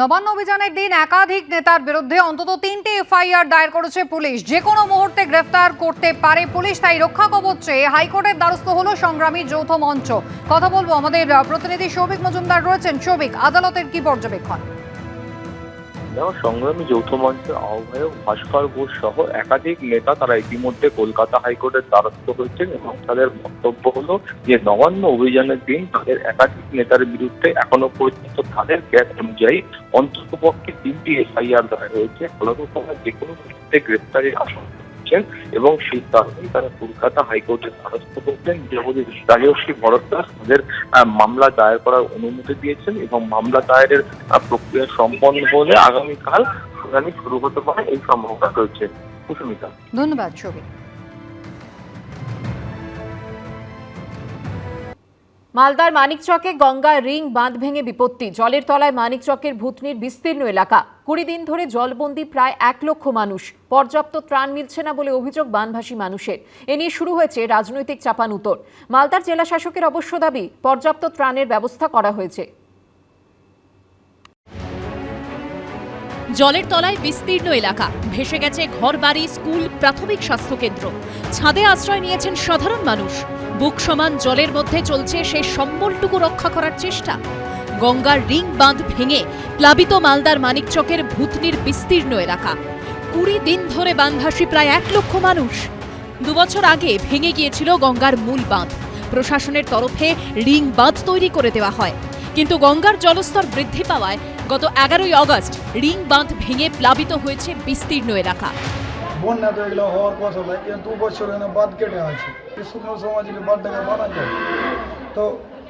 নবান্ন অভিযানের দিন একাধিক নেতার বিরুদ্ধে অন্তত তিনটি এফআইআর দায়ের করেছে পুলিশ। যে কোনো মুহূর্তে গ্রেফতার করতে পারে পুলিশ, তাই রক্ষা কবচ চেয়ে হাইকোর্টের দ্বারস্থ হল সংগ্রামী যৌথ মঞ্চ। কথা বলব আমাদের প্রতিনিধি সৌভিক মজুমদার রয়েছেন। সৌভিক আদালতের কি পর্যবেক্ষণ? দেখো সংগ্রামী যৌথ মঞ্চের আহ্বায়ক ভাস্কর ঘোষ সহ একাধিক নেতা তারা ইতিমধ্যে কলকাতা হাইকোর্টের দ্বারস্থ হয়েছেন এবং তাদের বক্তব্য হলো যে, নবান্ন অভিযানের দিন তাদের একাধিক নেতার বিরুদ্ধে এখনও পর্যন্ত তাদের জ্ঞান অনুযায়ী অন্ততপক্ষে তিনটি এফআইআর দায়ের হয়েছে। ফলত তারা যে কোনো মুহূর্তে গ্রেপ্তারের আশঙ্কা করছেন এবং সেই কারণেই তারা কলকাতা হাইকোর্টের দ্বারস্থ করছেন যেমন রাজস্বী ভরদ্দাস তাদের মামলা দায়ের করার অনুমতি দিয়েছেন এবং মামলা দায়েরের প্রক্রিয়া সম্পন্ন হলে আগামীকাল শুনানি শুরু হতে পারে এই সম্ভাবনা রয়েছে। কুসুমিতা ধন্যবাদ সৌভিক মালদার মানিকচকে গঙ্গা রিং বাঁধ ভেঙে বিপত্তি। জলের তলায় মানিকচকের ভূতনির বিস্তীর্ণ এলাকা। কুড়ি দিন ধরে জলবন্দি প্রায় এক লক্ষ মানুষ। পর্যাপ্ত ত্রাণ মিলছে না বলে অভিযোগ বানভাসী মানুষের। এ নিয়ে শুরু হয়েছে রাজনৈতিক চাপানুতর মালদার জেলা শাসকের অবশ্য দাবি, পর্যাপ্ত ত্রাণের ব্যবস্থা করা হয়েছে। জলের তলায় বিস্তীর্ণ এলাকা। ভেসে গেছে ঘরবাড়ি, স্কুল, প্রাথমিক স্বাস্থ্যকেন্দ্র। ছাদে আশ্রয় নিয়েছেন সাধারণ মানুষ। বুক সমান জলের মধ্যে চলছে সেই সম্বলটুকু রক্ষা করার চেষ্টা। গঙ্গার রিং বাঁধ ভেঙে প্লাবিত মালদার মানিকচকের ভূতনির বিস্তীর্ণ এলাকা। কুড়ি দিন ধরে বাঁধভাসী প্রায় এক লক্ষ মানুষ। দুবছর আগে ভেঙে গিয়েছিল গঙ্গার মূল বাঁধ। প্রশাসনের তরফে রিং বাঁধ তৈরি করে দেওয়া হয়। কিন্তু গঙ্গার জলস্তর বৃদ্ধি পাওয়ায় গত এগারোই আগস্ট রিং বাঁধ ভেঙে প্লাবিত হয়েছে বিস্তীর্ণ এলাকা। বন্যা তো এগুলো হওয়ার কথা নয় দু বছর বাদ কেটে আছে। যায় তো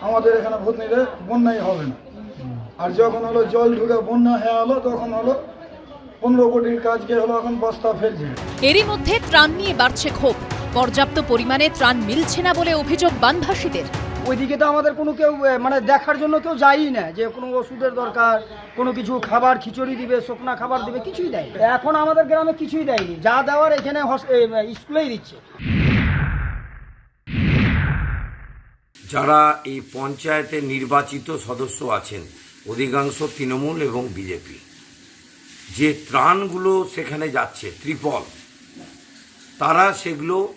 আমাদের এখানে ভূতনিতে বন্যাই হবে না। আর যখন হলো জল ঢুকে বন্যা হয়ে হলো তখন হলো পনেরো কোটির কাজকে হলো এখন বস্তা ফেলছে। এরই মধ্যে ত্রাণ নিয়ে বাড়ছে ক্ষোভ। পর্যাপ্ত পরিমাণে ত্রাণ মিলছে না বলে অভিযোগ বানভাসীদের। ওইদিকে তো আমাদের কোনো কেউ মানে দেখার জন্য কেউ যায়ই না যে কোনো ওষুধের দরকার কোনো কিছু খাবার খিচুড়ি দিবে শুকনা খাবার দিবে কিছুই দেয় এখন আমাদের গ্রামে কিছুই দেয়নি। যা দেওয়ার এখানে স্কুলেই দিচ্ছে। যারা এই পঞ্চায়েতের নির্বাচিত সদস্য আছেন, অধিকাংশ তৃণমূল এবং বিজেপি। যে ত্রাণগুলো সেখানে যাচ্ছে, ত্রিপল, তারা সেগুলো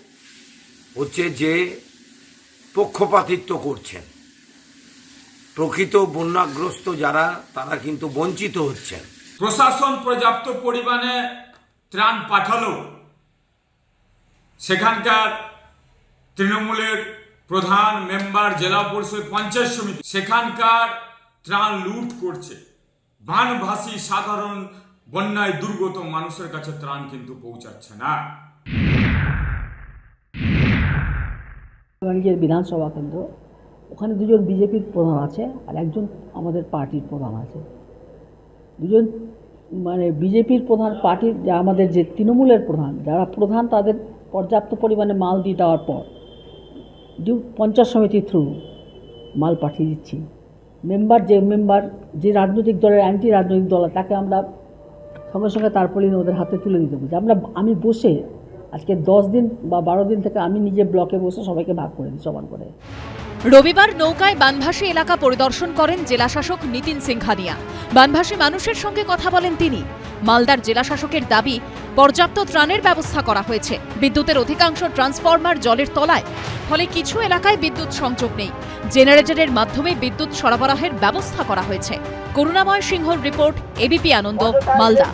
হচ্ছে যে পক্ষপাতিত্ব করছেন। প্রকৃত বন্যাগ্রস্ত যারা, তারা কিন্তু বঞ্চিত হচ্ছেন। প্রশাসন পর্যাপ্ত পরিমাণে ত্রাণ পাঠালো। সেখানকার তৃণমূলের প্রধান মেম্বার জেলা পরিষদ পঞ্চায়েত সমিতি, সেখানকার ত্রাণ লুট করছে। বানভাসী সাধারণ বন্যায় দুর্গত মানুষের কাছে ত্রাণ কিন্তু পৌঁছাচ্ছে না। বিধানসভা কেন্দ্র, ওখানে দুজন বিজেপির প্রধান আছে আর একজন আমাদের পার্টির প্রধান আছে। দুজন মানে বিজেপির প্রধান পার্টির, যা আমাদের যে তৃণমূলের প্রধান, যারা প্রধান তাদের পর্যাপ্ত পরিমাণে মাল দিয়ে দেওয়ার পর ডিউ পঞ্চায়েত সমিতির থ্রু মাল পাঠিয়ে দিচ্ছি। মেম্বার যে মেম্বার যে রাজনৈতিক দলের অ্যান্টি রাজনৈতিক দল, তাকে আমরা সঙ্গে সঙ্গে তারপরে ওদের হাতে তুলে দিতে বলছি। আমরা, আমি বসে আজকে দশ দিন বা বারো দিন থেকে আমি নিজে ব্লকে বসে সবাইকে ভাগ করে দিই সমান করে। রবিবার নৌকায় বানভাসী এলাকা পরিদর্শন করেন জেলাশাসক নিতিন সিংহানিয়া। বানভাসী মানুষের সঙ্গে কথা বলেন তিনি। মালদার জেলাশাসকের দাবি পর্যাপ্ত ত্রাণের ব্যবস্থা করা হয়েছে। বিদ্যুতের অধিকাংশ ট্রান্সফরমার জলের তলায়। ফলে কিছু এলাকায় বিদ্যুৎ সংযোগ নেই। জেনারেটরের মাধ্যমে বিদ্যুৎ সরবরাহের ব্যবস্থা করা হয়েছে। করুণাময় সিংহর রিপোর্ট এবিপি আনন্দ, মালদা।